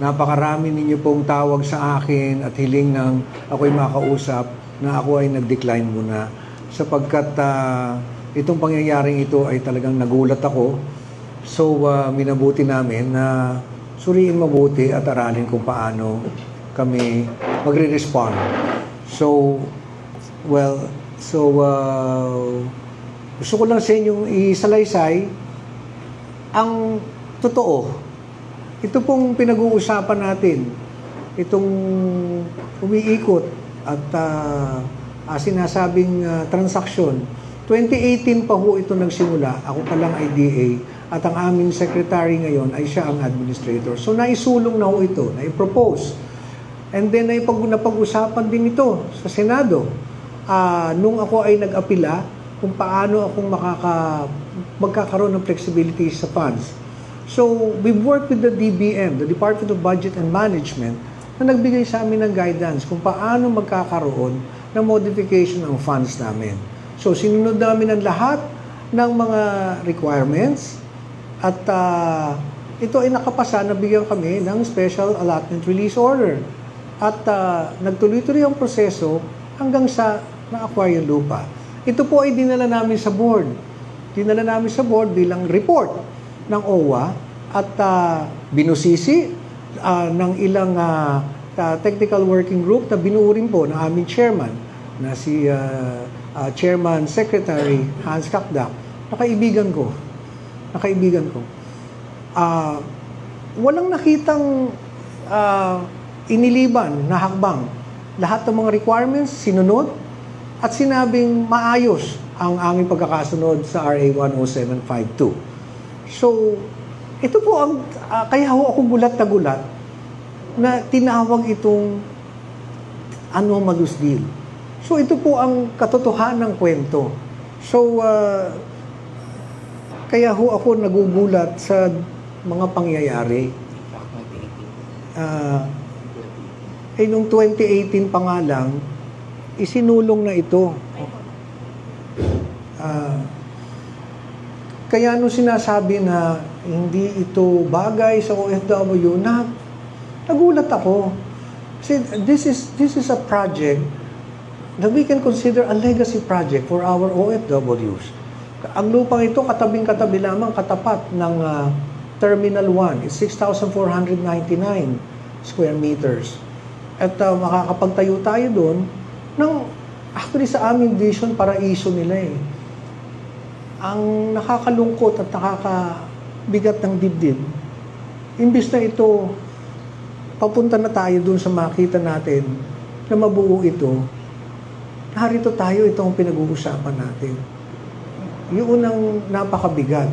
napakarami ninyo pong tawag sa akin at hiling ng ako'y makausap na ako ay nag-decline muna sapagkat ah, itong pangyayaring ito ay talagang nagulat ako. So, ah, minabuti namin na suriin mabuti at aralin kung paano kami magre-respond. So, well, so, ah, gusto ko lang sa inyong isalaysay ang totoo. Ito pong pinag-uusapan natin, itong umiikot at ah, ah, sinasabing ah, transaksyon. 2018 pa ho ito nagsimula. Ako pa lang ay DA at ang aming secretary ngayon ay siya ang administrator. So naisulong na ho ito, naipropose. And then ay pag napag-usapan din ito sa Senado. Ah, nung ako ay nag-apila kung paano akong makaka magkakaroon ng flexibility sa funds. So, we've worked with the DBM, the Department of Budget and Management, na nagbigay sa amin ng guidance kung paano magkakaroon ng modification ng funds namin. So, sinunod namin ang lahat ng mga requirements at ah, ito ay nakapasa na bigyan kami ng Special Allotment Release Order. At ah, nagtuloy-tuloy ang proseso hanggang sa na-acquire yung lupa. Ito po ay dinala namin sa board. Dinala namin sa board bilang report ng OWA at ah, binusisi ah, ng ilang ah, ah, technical working group na binuo rin po ng aming chairman na si ah, ah, Chairman Secretary Hans Kakdak na ko. Na kaibigan ko. Ah, walang nakitang ah, iniliban na hakbang. Lahat ng mga requirements sinunod at sinabing maayos ang aming pagkakasunod sa RA 10752. So, ito po ang, ah, kaya ho ako gulat na gulat na tinawag itong anomalous deal. So, ito po ang katotohanan ng kwento. So, ah, kaya ho ako nagugulat sa mga pangyayari. Ah, eh, nung 2018 pa nga lang, isinulong na ito. Ah, kaya nung sinasabi na hindi ito bagay sa OFW, na nagulat ako. Kasi this is, this is a project that we can consider a legacy project for our OFWs. Ang lupang ito, katabing-katabi lamang katapat ng ah, Terminal 1. It's 6,499 square meters. At ah, makakapagtayo tayo doon ng actually sa aming vision para iso nila eh. Ang nakakalungkot at nakakabigat ng dibdib, imbis na ito, papunta na tayo doon sa makita natin na mabuo ito, narito tayo, ito ang pinag-uusapan natin. Yun ang napakabigat.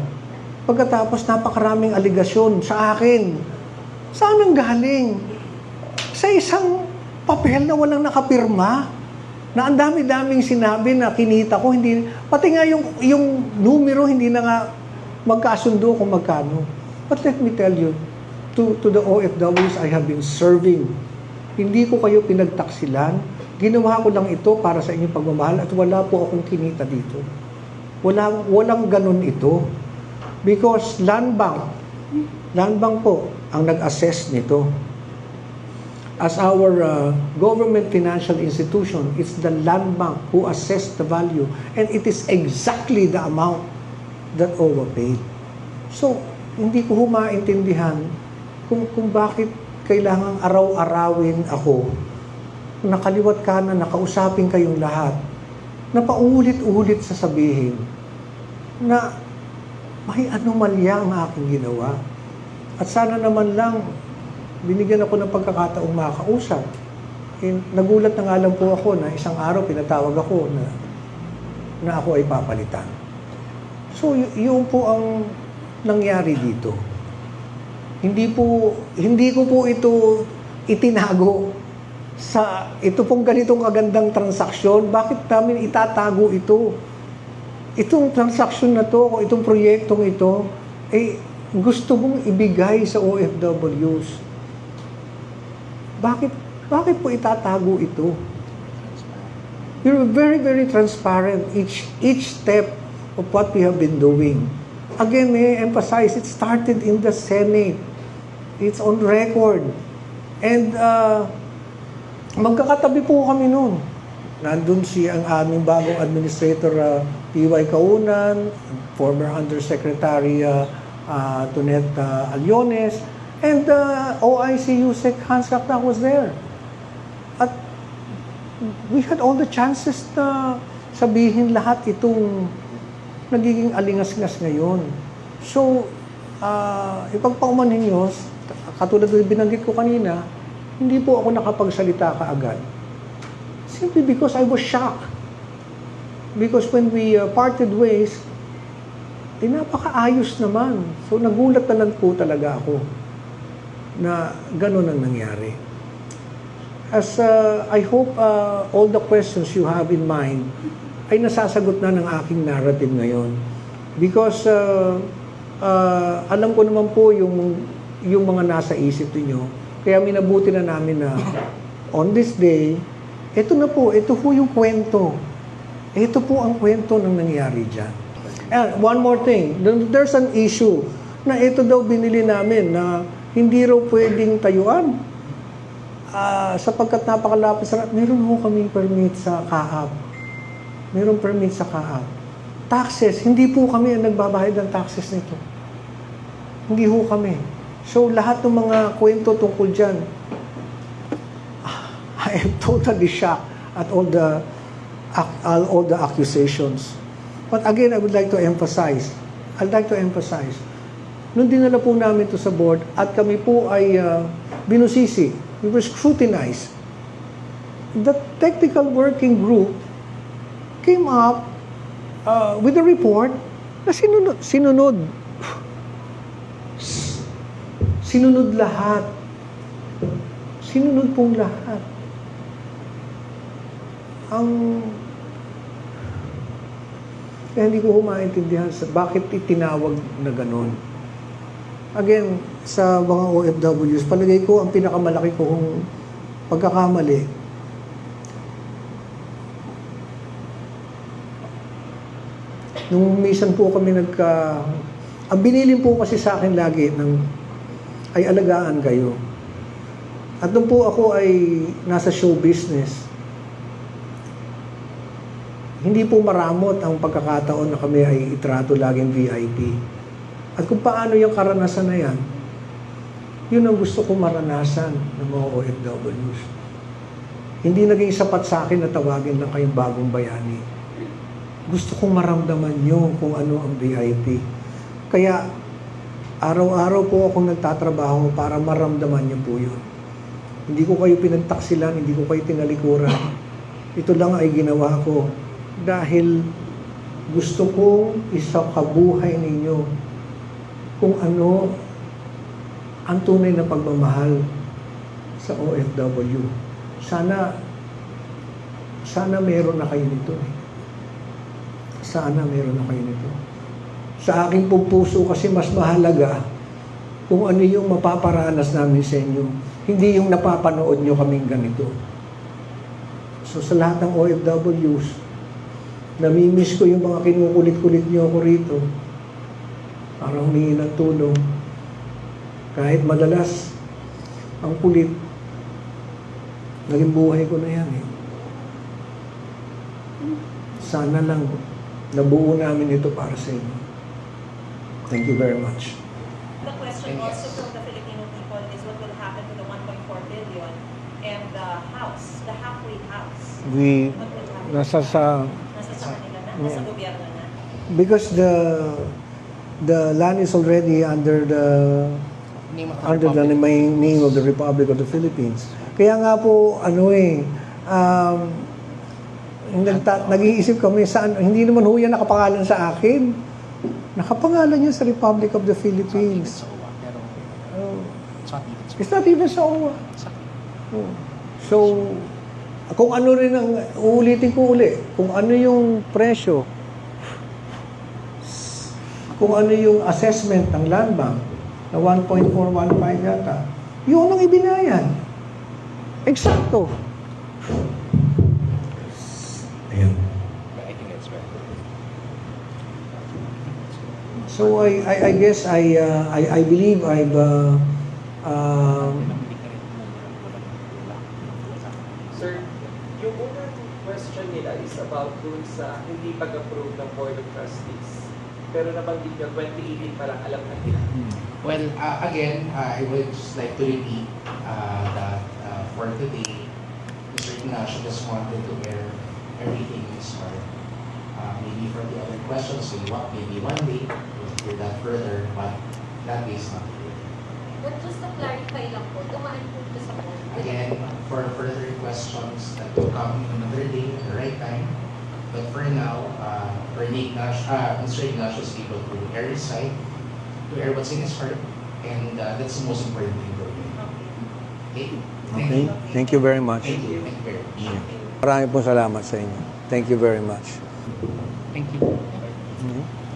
Pagkatapos napakaraming aligasyon sa akin. Saan ang galing? Sa isang papel na walang nakapirma na ang dami-daming sinabi na kinita ko, hindi, pati nga yung, yung numero, hindi na nga magkasundo kung magkano. But let me tell you, to, to the OFWs I have been serving, hindi ko kayo pinagtaksilan, ginawa ko lang ito para sa inyong pagmamahal at wala po akong kinita dito. Walang, walang ganun ito. Because land bank, land bank po ang nag-assess nito as our uh, government financial institution, it's the land bank who assessed the value and it is exactly the amount that OWA paid. So, hindi ko humaintindihan kung, kung bakit kailangang araw-arawin ako nakaliwat ka na nakausapin kayong lahat na paulit-ulit sasabihin na may anomalya ang aking ginawa. At sana naman lang binigyan ako ng pagkakataong makakausap. Eh, nagulat na nga lang po ako na isang araw pinatawag ako na, na ako ay papalitan. So, yun po ang nangyari dito. Hindi po, hindi ko po ito itinago sa ito pong ganitong kagandang transaksyon. Bakit namin itatago ito? Itong transaksyon na to, itong proyektong ito, eh, gusto mong ibigay sa OFWs. Bakit, bakit po itatago ito? You're very, very transparent each, each step of what we have been doing. Again, may I emphasize, it started in the Senate. It's on record. And uh, magkakatabi po kami noon. Nandun si ang aming bagong administrator, uh, P.Y. Kaunan, former Undersecretary uh, uh, Tonet uh, Aliones, and uh, OIC Yusek Hans Kaknak was there. At we had all the chances na sabihin lahat itong nagiging alingas-ngas ngayon. So, uh, ipagpaumanhin nyo, katulad ng binanggit ko kanina, hindi po ako nakapagsalita kaagad. Simply because I was shocked. Because when we uh, parted ways, eh napakaayos naman. So nagulat na lang po talaga ako na gano'n ang nangyari. As uh, I hope uh, all the questions you have in mind ay nasasagot na ng aking narrative ngayon. Because uh, uh, alam ko naman po yung, yung mga nasa isip niyo. Kaya minabuti na namin na on this day, ito na po, ito po yung kwento. Ito po ang kwento ng nangyari dyan. And one more thing, there's an issue na ito daw binili namin na hindi raw pwedeng tayuan. Ah, sapagkat napakalapit sa... Meron ho kaming permit sa kaap. Meron permit sa kaap. Taxes, hindi po kami ang nagbabayad ng taxes nito. Hindi ho kami. So lahat ng mga kwento tungkol dyan, I am totally shocked at all the all the accusations. But again, I would like to emphasize, I'd like to emphasize, nung dinala po namin to sa board at kami po ay uh, binusisi, we were scrutinized, the technical working group came up uh, with a report na sinunod, sinunod, sinunod lahat. Sinunod pong lahat. Ang kaya hindi ko maintindihan sa bakit itinawag na ganun. Again, sa mga OFWs, palagay ko ang pinakamalaki kong pagkakamali Nung minsan po kami nagka... Ang binilin po kasi sa akin lagi ng ay alagaan kayo. At nung po ako ay nasa show business, hindi po maramot ang pagkakataon na kami ay itrato laging VIP. At kung paano yung karanasan na yan, yun ang gusto ko maranasan ng mga OFWs. Hindi naging sapat sa akin na tawagin lang kayong bagong bayani. Gusto kong maramdaman nyo kung ano ang VIP. Kaya, araw-araw po akong nagtatrabaho para maramdaman nyo po yun. Hindi ko kayo pinagtaksilan, hindi ko kayo tinalikuran. Ito lang ay ginawa ko dahil gusto kong isakabuhay ninyo kung ano ang tunay na pagmamahal sa OFW. Sana, sana meron na kayo nito eh. Sana meron na kayo nito. Sa aking pong puso kasi mas mahalaga kung ano yung mapaparanas namin sa inyo. Hindi yung napapanood nyo kaming ganito. So sa lahat ng OFWs, namimiss ko yung mga kinukulit-kulit nyo ako rito. Para humingi ng tulong. Kahit madalas, ang kulit, naging buhay ko na yan eh. Sana lang, nabuo namin ito para sa inyo. Thank you very much. The question also from the Filipino people is what will happen to the 1.4 billion and the house, the halfway house? We, nasa sa, Nasa sa kanila na? Nasa gobyerno na? because the, the land is already under the Name of the under the Republic. name name of the Republic of the Philippines. Kaya nga po, ano eh, um, nagta- nag-iisip kami, saan, hindi naman ho yan nakapangalan sa akin. Nakapangalan yan sa Republic of the Philippines. Oh, it's not even sa OWA. Oh. So, kung ano rin ang, uulitin ko uli, kung ano yung presyo, kung ano yung assessment ng land bank, na 1.415 yata, yun ang ibinayan. Eksakto. So I, I, I guess I, uh, I, I believe I've, uh, Um, Sir, yung unang question nila is about dun sa hindi pag-approve ng Board of Trustees. Pero nabanggit nyo, 2018 pa lang alam na nila. Well, uh, again, uh, I would just like to repeat uh, that uh, for today, Mr. Ignacio just wanted to air everything in his heart. Uh, maybe for the other questions, maybe one, maybe one day, we'll hear that further, but that is not here. But just to clarify lang po, dumaan po ito sa board. Again, for further questions, that will come another day at the right time. But for now, uh, Ernie Ignacio, uh, Mr. Ignacio is able to air his side, to air what's in his heart, and uh, that's the most important thing for him. Okay? Thank okay, you. thank you very much. Thank you. Thank you very much. Marami pong salamat sa inyo. Thank you very much. Thank you. Mhm.